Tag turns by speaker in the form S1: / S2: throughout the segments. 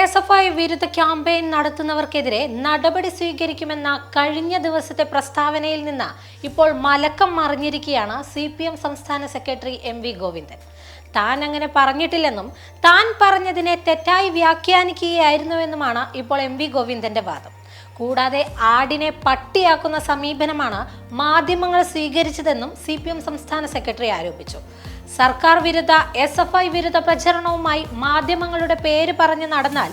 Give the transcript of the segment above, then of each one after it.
S1: S F I വിരുദ്ധ campaign നടത്തുന്നവർക്കെതിരെ നടപടി സ്വീകരിക്കുമെന്ന കഴിഞ്ഞ ദിവസത്തെ പ്രസ്താവനയിൽ നിന്ന് ഇപ്പോൾ മലക്കം മറിഞ്ഞിരിക്കുകയാണ് സി പി എം സംസ്ഥാന സെക്രട്ടറി എം വി ഗോവിന്ദൻ. താൻ അങ്ങനെ പറഞ്ഞിട്ടില്ലെന്നും താൻ പറഞ്ഞതിനെ തെറ്റായി വ്യാഖ്യാനിക്കുകയായിരുന്നുവെന്നുമാണ് ഇപ്പോൾ എം വി ഗോവിന്ദന്റെ വാദം. കൂടാതെ ആടിനെ പട്ടിയാക്കുന്ന സമീപനമാണ് മാധ്യമങ്ങൾ സ്വീകരിച്ചതെന്നും സി പി എം സംസ്ഥാന സെക്രട്ടറി ആരോപിച്ചു. സർക്കാർ വിരുദ്ധ എസ് എഫ് ഐ വിരുദ്ധ പ്രചരണവുമായി മാധ്യമങ്ങളുടെ പേര് പറഞ്ഞ് നടന്നാൽ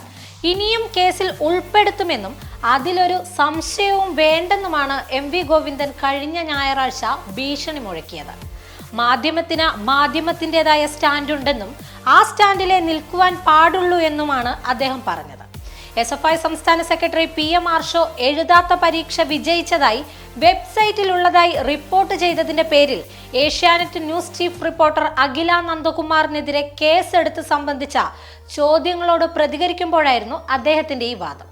S1: ഇനിയും കേസിൽ ഉൾപ്പെടുത്തുമെന്നും അതിലൊരു സംശയവും വേണ്ടെന്നുമാണ് എം വി ഗോവിന്ദൻ കഴിഞ്ഞ ഞായറാഴ്ച ഭീഷണി മുഴക്കിയത്. മാധ്യമത്തിന് മാധ്യമത്തിന്റെതായ സ്റ്റാൻഡുണ്ടെന്നും ആ സ്റ്റാൻഡിലെ നിൽക്കുവാൻ പാടുള്ളൂ എന്നുമാണ് അദ്ദേഹം പറഞ്ഞത്. എസ് എഫ് ഐ സംസ്ഥാന സെക്രട്ടറി പി എം ആർഷോ എഴുതാത്ത പരീക്ഷ വിജയിച്ചതായി വെബ്സൈറ്റിലുള്ളതായി റിപ്പോർട്ട് ചെയ്തതിന്റെ പേരിൽ Asianet news chief reporter Akhila നന്ദകുമാറിനെതിരെ കേസെടുത്ത് സംബന്ധിച്ച ചോദ്യങ്ങളോട് പ്രതികരിക്കുമ്പോഴായിരുന്നു അദ്ദേഹത്തിന്റെ ഈ വാദം.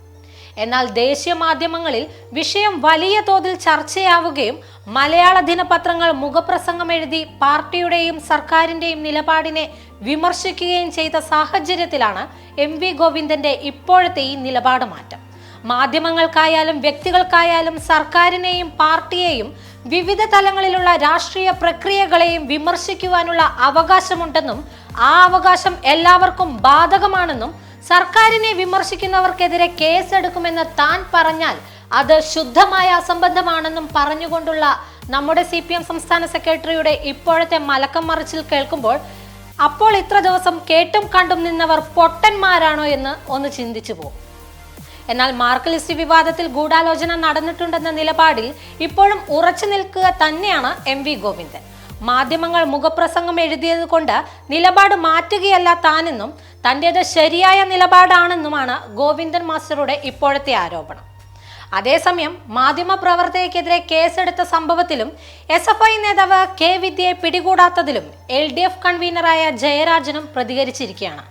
S1: എന്നാൽ ദേശീയ മാധ്യമങ്ങളിൽ വിഷയം വലിയ തോതിൽ ചർച്ചയാവുകയും മലയാള ദിനപത്രങ്ങൾ മുഖപ്രസംഗം എഴുതി പാർട്ടിയുടെയും സർക്കാരിന്റെയും നിലപാടിനെ വിമർശിക്കുകയും ചെയ്ത സാഹചര്യത്തിലാണ് എം വി ഗോവിന്ദന്റെ ഇപ്പോഴത്തെ ഈ നിലപാട് മാറ്റം. മാധ്യമങ്ങൾക്കായാലും വ്യക്തികൾക്കായാലും സർക്കാരിനെയും പാർട്ടിയെയും വിവിധ തലങ്ങളിലുള്ള രാഷ്ട്രീയ പ്രക്രിയകളെയും വിമർശിക്കുവാനുള്ള അവകാശമുണ്ടെന്നും ആ അവകാശം എല്ലാവർക്കും ബാധകമാണെന്നും സർക്കാരിനെ വിമർശിക്കുന്നവർക്കെതിരെ കേസെടുക്കുമെന്ന് താൻ പറഞ്ഞാൽ അത് ശുദ്ധമായ അസംബന്ധമാണെന്നും പറഞ്ഞുകൊണ്ടുള്ള നമ്മുടെ സി പി എം സംസ്ഥാന സെക്രട്ടറിയുടെ ഇപ്പോഴത്തെ മലക്കം മറിച്ചിൽ കേൾക്കുമ്പോൾ അപ്പോൾ ഇത്ര ദിവസം കേട്ടും കണ്ടും നിന്നവർ പൊട്ടന്മാരാണോ എന്ന് ഒന്ന് ചിന്തിച്ചു പോകും എന്നാൽ മാർക്ക് ലിസ്റ്റ് വിവാദത്തിൽ ഗൂഢാലോചന നടന്നിട്ടുണ്ടെന്ന നിലപാടിൽ ഇപ്പോഴും ഉറച്ചു നിൽക്കുക തന്നെയാണ് എം വി ഗോവിന്ദൻ. മാധ്യമങ്ങൾ മുഖപ്രസംഗം എഴുതിയത് കൊണ്ട് നിലപാട് മാറ്റുകയല്ല താനെന്നും തന്റേത് ശരിയായ നിലപാടാണെന്നുമാണ് ഗോവിന്ദൻ മാസ്റ്ററുടെ ഇപ്പോഴത്തെ ആരോപണം. അതേസമയം മാധ്യമപ്രവർത്തകയ്ക്കെതിരെ കേസെടുത്ത സംഭവത്തിലും എസ് എഫ് ഐ നേതാവ് കെ വിദ്യയെ പിടികൂടാത്തതിലും എൽ ഡി എഫ് കൺവീനറായ ജയരാജനും പ്രതികരിച്ചിരിക്കുകയാണ്.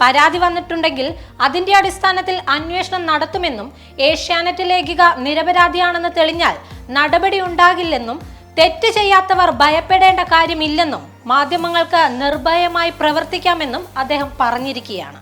S1: പരാതി വന്നിട്ടുണ്ടെങ്കിൽ അതിന്റെ അടിസ്ഥാനത്തിൽ അന്വേഷണം നടത്തുമെന്നും ഏഷ്യാനെറ്റ് ലേഖിക നിരപരാധിയാണെന്ന് തെളിഞ്ഞാൽ നടപടി ഉണ്ടാകില്ലെന്നും തെറ്റ് ചെയ്യാത്തവർ ഭയപ്പെടേണ്ട കാര്യമില്ലെന്നും മാധ്യമങ്ങൾക്ക് നിർഭയമായി പ്രവർത്തിക്കാമെന്നും അദ്ദേഹം പറഞ്ഞിരിക്കുകയാണ്.